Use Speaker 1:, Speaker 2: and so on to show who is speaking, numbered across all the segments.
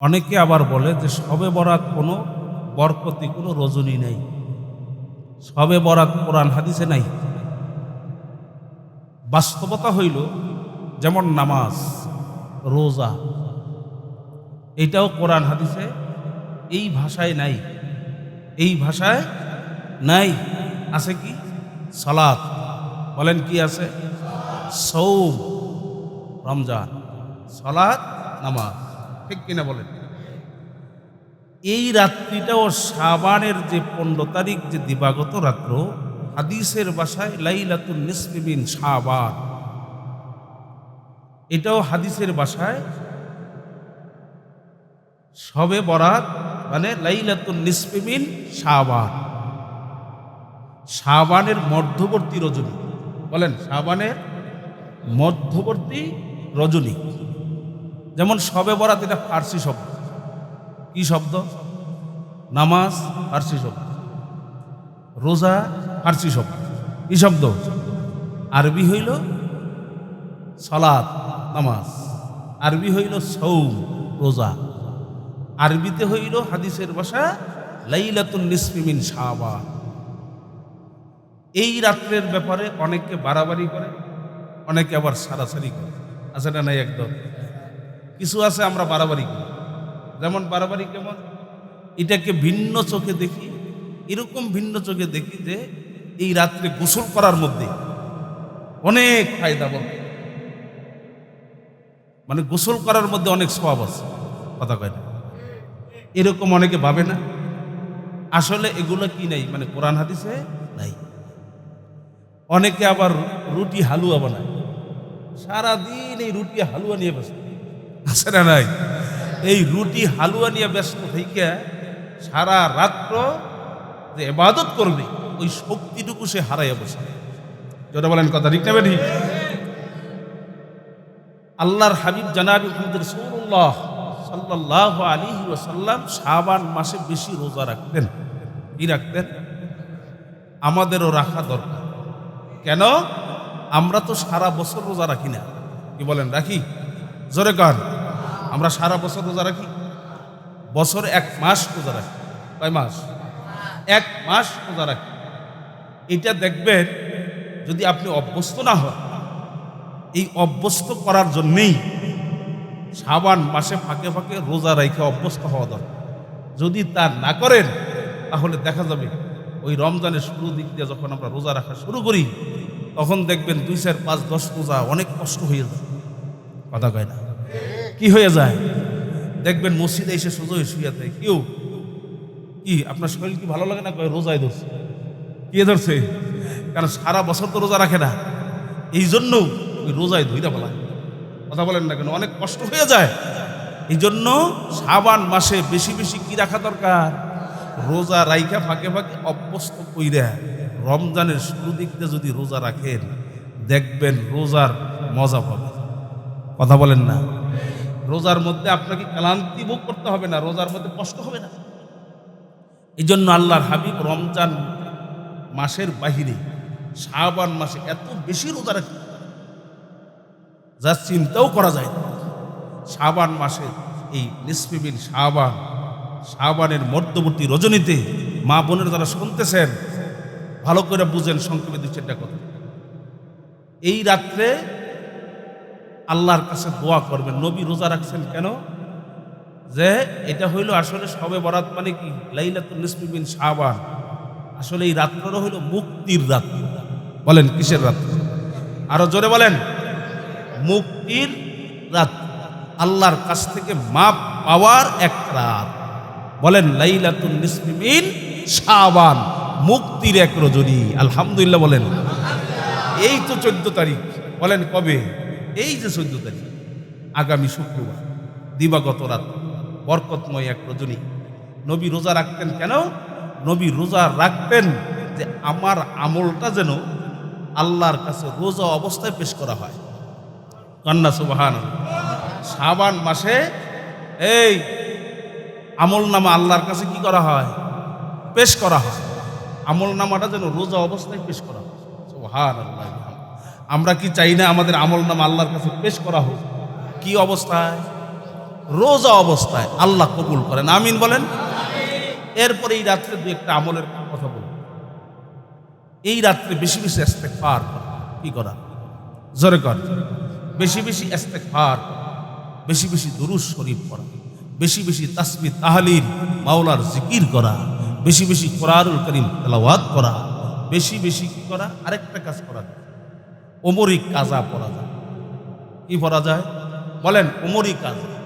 Speaker 1: অনেকে আবার বলে যে সবে বরাত কোনো বরকতি, কোনো রজনী নেই। সবে বরাত কোরআন হাদিসে নাই। বাস্তবতা হইল যেমন নামাজ, রোজা, এটাও কোরআন হাদিসে এই ভাষায় নাই। এই ভাষায় নাই। আছে কি? সালাত। বলেন কি আছে? সৌম রমজান। সালাত, নামাজ। ঠিক কিনা বলেন? এই রাত্রিটাও সাবানের যে পনেরো তারিখ যে দিবাগত রাত্র, হাদিসের বাসায় লাইলাতুল নিসমিবিন সাবান এটাও হাদিসের বাসায় সবে বরাত মানে লাইলাতুল নিসমিবিন সাবান সাবানের মধ্যবর্তী রজনী। বলেন সাবানের মধ্যবর্তী রজনী। যেমন সবে বরাত এটা ফার্সি শব্দ। কি শব্দ? নামাজ ফার্সি শব্দ। রোজা ফার্সি শব্দ। কি শব্দ? আরবি হইল সলাদ নামাজ। আরবি হইল সৌম, রোজা। আরবিতে হইল হাদিসের ভাষা লাইলাতুল নিসমিমিন শাহবা এই রাত্রের ব্যাপারে অনেকে বাড়াবাড়ি করে, অনেকে আবার সারাসারি করে। আছে না নাই একদম? কিছু আছে আমরা বাড়াবাড়ি করি। যেমন বাড়াবাড়ি কেমন? এটাকে ভিন্ন চোখে দেখি, এরকম ভিন্ন চোখে দেখি যে এই রাত্রে গোসল করার মধ্যে অনেক ফায়দা বল। মানে গোসল করার মধ্যে অনেক স্বভাব আছে, কথা কয় না? এরকম অনেকে ভাবে না। আসলে এগুলো কি নাই? মানে কোরআন হাদিসে নাই। অনেকে আবার রুটি হালুয়া বানায়। সারাদিন এই রুটি হালুয়া নিয়ে ব্যস্ত আছে না নাই? এই রুটি হালুয়া নিয়ে ব্যস্ত থেকে সারা রাত্র যে এবাদত করবে, ওই শক্তিটুকু সে হারাইয়া বসে। যেটা বলেন কথা ঠিক নেবে ঠিক আল্লাহর হাবিব জানাবি রসুল্লাহ সাল্লাহ আলী ওসাল্লাম শাবান মাসে বেশি রোজা রাখতেন। কি রাখতেন? আমাদেরও রাখা দরকার। কেন? আমরা তো সারা বছর রোজা রাখি না। কি বলেন, রাখি? জোরে কান। আমরা সারা বছর রোজা রাখি। বছর এক মাস রোজা রাখি। কয় মাস? এক মাস রোজা রাখি। এটা দেখবেন, যদি আপনি অভ্যস্ত না হন, এই অভ্যস্ত করার জন্যেই সাবান মাসে ফাঁকে ফাঁকে রোজা রাইখে অভ্যস্ত হওয়া দরকার। যদি তা না করেন, তাহলে দেখা যাবে ওই রমজানের শুরু দিক দিয়ে যখন আমরা রোজা রাখা শুরু করি, তখন দেখবেন দুই চার পাঁচ দশ রোজা অনেক কষ্ট হয়ে যায়। কথা কয় না। কি হয়ে যায়? দেখবেন মসজিদে এসে সোজা শুয়ে থাকে কেউ? কি? আপনার শরীর কি ভালো লাগে না? কয়, রোজায় ধরছে। কে ধরছে? কারণ সারা বছর তো রোজা রাখে না। এই জন্য ওই রোজায় ধইরা বলা কথা বলেন না কেন? অনেক কষ্ট হয়ে যায়। এই জন্য সাবান মাসে বেশি বেশি কি রাখা দরকার? রোজা রাইখা ফাঁকে ফাঁকে অভ্যস্ত কইরা রমজানের শুরু দিকতে যদি রোজা রাখেন, দেখবেন রোজার মজা পাবে কথা বলেন না। রোজার মধ্যে আপনাকে ক্লান্তি ভোগ করতে হবে না, রোজার মধ্যে কষ্ট হবে না। এই জন্য আল্লাহর হাবিব রমজান মাসের বাহিরে শাহবান মাসে এত বেশি রোজা রাখে। যা চিন্তাও করা যায় না। শাহবান মাসে এই নিসফিবিন শাহবান শাহবানের মধ্যবর্তী রজনীতে মা বোনের যারা শুনতেছেন, ভালো করে বুঝেন, সংক্ষেপে দু চারটা কথা। এই রাত্রে আল্লাহর কাছে দোয়া করবেন। নবী রোজা রাখছেন কেন? যে এটা হইল আসলে সবে বরাত মানে কি? লাইলাতুল নিসফিবিন শাহবান আসলে এই রাত্রটা হইল মুক্তির রাত্রি। বলেন, কিসের রাত্রি? আরও জোরে বলেন। মুক্তির রাত। আল্লাহর কাছ থেকে মাপ পাওয়ার এক রাত। বলেন লাইলাতুল নিসমিন শাবান। মুক্তির এক রজনী। আলহামদুলিল্লাহ বলেন। এই তো চোদ্দ তারিখ। বলেন, কবে? এই যে চোদ্দ তারিখ আগামী শুক্রবার, দিবাগত রাত বরকতময় এক রজনী, নবী রোজা রাখতেন কেন? নবী রোজা রাখতেন যে আমার আমলটা যেন আল্লাহর কাছে রোজা অবস্থায় পেশ করা হয়। কন্যা সুবাহান সাবান মাসে এই আমল নামা আল্লাহর কাছে কি করা হয়? পেশ করা হয়। আমল নামাটা যেন রোজা অবস্থায় পেশ করা হয়। সুবহান আল্লাহ আমরা কি চাই না আমাদের আমল নাম আল্লাহর কাছে পেশ করা হোক? কি অবস্থায়? রোজা অবস্থায় আল্লাহ কবুল করেন। আমিন বলেন। এরপরে এই রাত্রে দু একটা আমলের কথা বলব এই রাত্রে বেশি বেশি পার কি করা? জোরে কর। বেশি বেশি পার বেশি বেশি দুরুস শরীফ করা বেশি বেশি তাসমি তাহালির মাওলার জিকির করা। বেশি বেশি কোরআনুল করিম তেলাওয়াত করা। বেশি বেশি কি করা? আরেকটা কাজ করা। যায় ওমরিক কাজা পড়া যায়। কি পড়া যায়? বলেন ওমরি কাজা।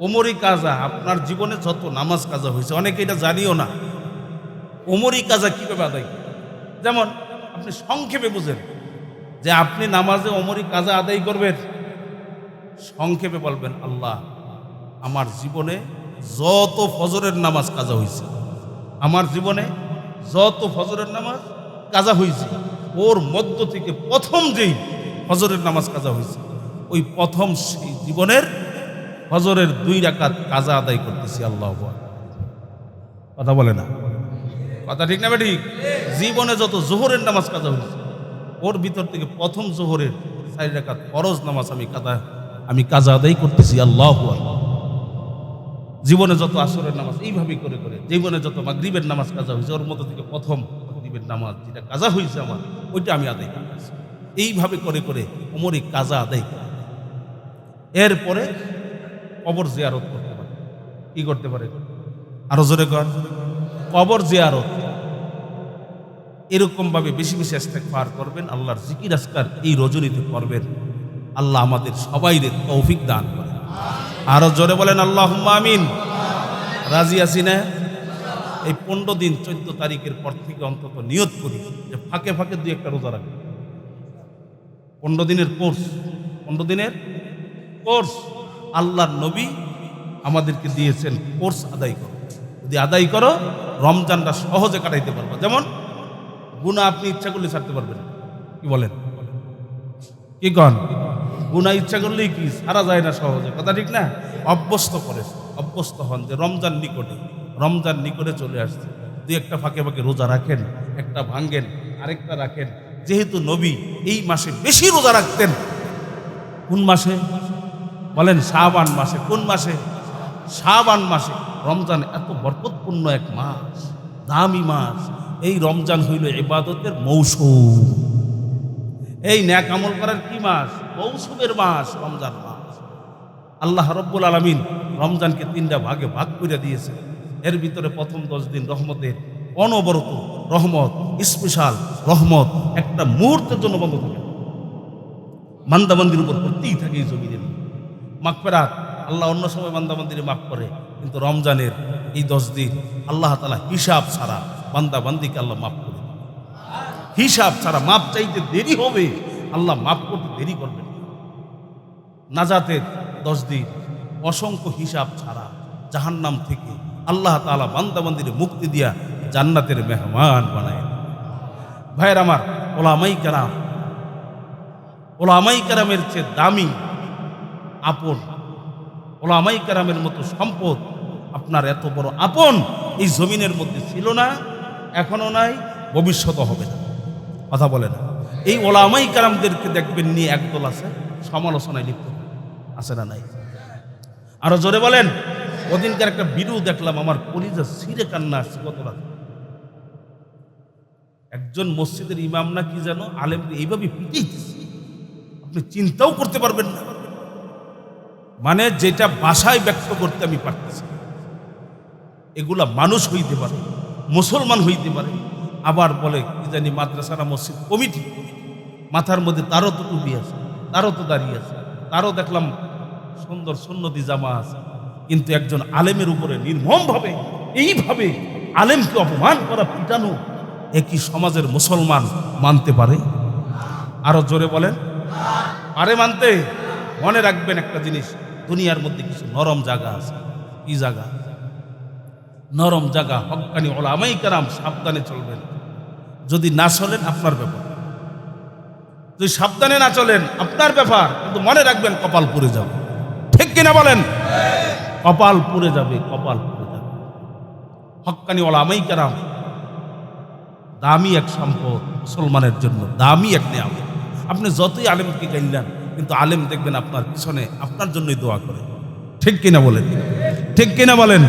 Speaker 1: ওমরি কাজা, আপনার জীবনে যত নামাজ কাজা হয়েছে, অনেকে এটা জানিও না। ওমরি কাজা কীভাবে আদায়? যেমন, আপনি সংক্ষেপে বুঝেন যে আপনি নামাজে ওমরি কাজা আদায় করবেন। সংক্ষেপে বলবেন, আল্লাহ, আমার জীবনে যত ফজরের নামাজ কাজা হয়েছে, আমার জীবনে যত ফজরের নামাজ কাজা হয়েছে ওর মধ্য থেকে প্রথম যেই ফজরের নামাজ কাজা হয়েছে, ওই প্রথম সেই জীবনের ফজরের দুই রাকাত কাজা আদায় করতেছি আল্লাহ। কথা বলে না কথা ঠিক না ঠিক জীবনে যত জোহরের নামাজ কাজা হয়েছে, ওর ভিতর থেকে প্রথম জোহরের চারি রাকাত ফরজ নামাজ আমি কাজা আমি কাজা আদায় করতেছি আল্লাহ। জীবনে যত আসরের নামাজ, এইভাবেই করে করে জীবনে যত মাগরিবের নামাজ কাজা হয়েছে, ওর মধ্যে থেকে প্রথম মাগরিবের নামাজ, যেটা কাজা হয়েছে আমার, ওইটা আমি আদায় করতেছি এইভাবে করে করে ওমরই কাজা আদায় করে। এরপরে কবর জিয়ারত করতে পারে। কি করতে পারে? আরও জোরে কর। কবর জিয়ারত। এরকম ভাবে বেশি বেশি পার করবেন, আল্লাহর জিকির আসকার এই রজনীতে করবেন আল্লাহ আমাদের সবাই তৌফিক দান করেন। আরও জোরে বলেন আল্লাহ আমিন। রাজি আছি না? এই পনেরো দিন, চোদ্দ তারিখের পর থেকে অন্তত নিয়ত করি যে ফাঁকে ফাঁকে দুই একটা রোজা রাখবে। পনেরো দিনের কোর্স, পনেরো দিনের কোর্স। আল্লাহর নবী আমাদেরকে দিয়েছেন কোর্স আদায় করো। যদি আদায় করো, রমজানটা সহজে কাটাইতে পারব। যেমন গুণা আপনি ইচ্ছা করলে ছাড়তে পারবেন কি বলেন? কি কন? গুণা ইচ্ছা করলেই কি? সারা যায় না সহজে। কথা ঠিক না? অভ্যস্ত করে। অভ্যস্ত হন যে রমজান নিকটে। রমজান নিকটে চলে আসছে। দুই একটা ফাঁকে ফাঁকে রোজা রাখেন, একটা ভাঙ্গেন আরেকটা রাখেন। যেহেতু নবী এই মাসে বেশি রোজা রাখতেন। কোন মাসে? বলেন শাহবান মাসে। কোন মাসে? শাহবান মাসে। রমজান এত বরকতপূর্ণ এক মাস, দামি মাস। এই রমজান হইল এবাদতের মৌসুম। এই ন্যাক আমল করার কি মাস? মৌসুমের মাস, রমজান মাস। আল্লাহ রব্বুল আলমিন রমজানকে তিনটা ভাগে ভাগ করে দিয়েছে এর ভিতরে প্রথম দশ দিন রহমতের অনবরত রহমত স্পেশাল রহমত একটা মুহূর্তের জন্য বন্ধ থাকে। না। বান্দাবান্দির উপর পড়তেই থাকে এই জমিনের মাগফেরাত আল্লাহ অন্য সময় বান্দাবান্দিরে মাফ করে, কিন্তু রমজানের এই দশ দিন আল্লাহ তালা হিসাব ছাড়া বান্দাবান্দিকে আল্লাহ মাফ করে হিসাব ছাড়া মাপ চাইতে দেরি হবে, আল্লাহ মাফ করতে দেরি করবেন নাজাতের দশ দিন অসংখ্য হিসাব ছাড়া জাহান্নাম থেকে আল্লাহ তালা বান্দাবান্দিরে মুক্তি দিয়া জান্নাতের মেহমান বানায় ভাইয়ের আমার, ওলামাই কারাম, ওলামাই কারামের চেয়ে দামি আপন, ওলামাই কারামের মতো সম্পদ আপনার এত বড় আপন এই জমিনের মধ্যে ছিল না এখনও নাই ভবিষ্যৎ হবে না। কথা বলে না। এই ওলামাই কারামদেরকে দেখবেন নিয়ে একদল আছে, সমালোচনায় লিপ্ত। আছে না নাই? আরও জোরে বলেন ওদিনকার একটা ভিডিও দেখলাম, আমার কলিজা সিরে কান্না আসছে গত রাতে। একজন মসজিদের ইমাম না কি যেন আলেমকে এইভাবে পিটিয়েছে। আপনি চিন্তাও করতে পারবেন না। মানে যেটা ভাষায় ব্যক্ত করতে আমি পারতেছি এগুলা মানুষ হইতে পারে, মুসলমান হইতে পারে। আবার বলে, কি জানি মাদ্রাসারা মসজিদ? কমিটি। মাথার মধ্যে তারও তো টুপি আছে, তারও তো দাঁড়িয়ে আছে। তারও দেখলাম সুন্দর সুন্নতি জামা আছে। কিন্তু একজন আলেমের উপরে নির্মমভাবে, এইভাবে আলেমকে অপমান করা, পিটানো একই সমাজের মুসলমান মানতে পারে? আরও জোরে বলেন। পারে মানতে। মনে রাখবেন একটা জিনিস, দুনিয়ার মধ্যে কিছু নরম জায়গা আছে। কি জায়গা? নরম জায়গা হকানি ওলামাই কারাম সাবধানে চলবেন। যদি না চলেন, আপনার ব্যাপার। যদি সাবধানে না চলেন, আপনার ব্যাপার। কিন্তু মনে রাখবেন, কপাল পুড়ে যাবে। ঠিক কিনা বলেন? কপাল পুড়ে যাবে, কপাল পুড়ে যাবে। হকানি ওলামাই কেরাম। দামি এক সম্পদ মুসলমানের জন্য, দামি এক নেয়াম আপনি যতই আলেমকে গাইলেন কিন্তু আলেম দেখবেন আপনার পিছনে আপনার জন্যই দোয়া করে। ঠিক কিনা বলেন? ঠিক কিনা বলেন?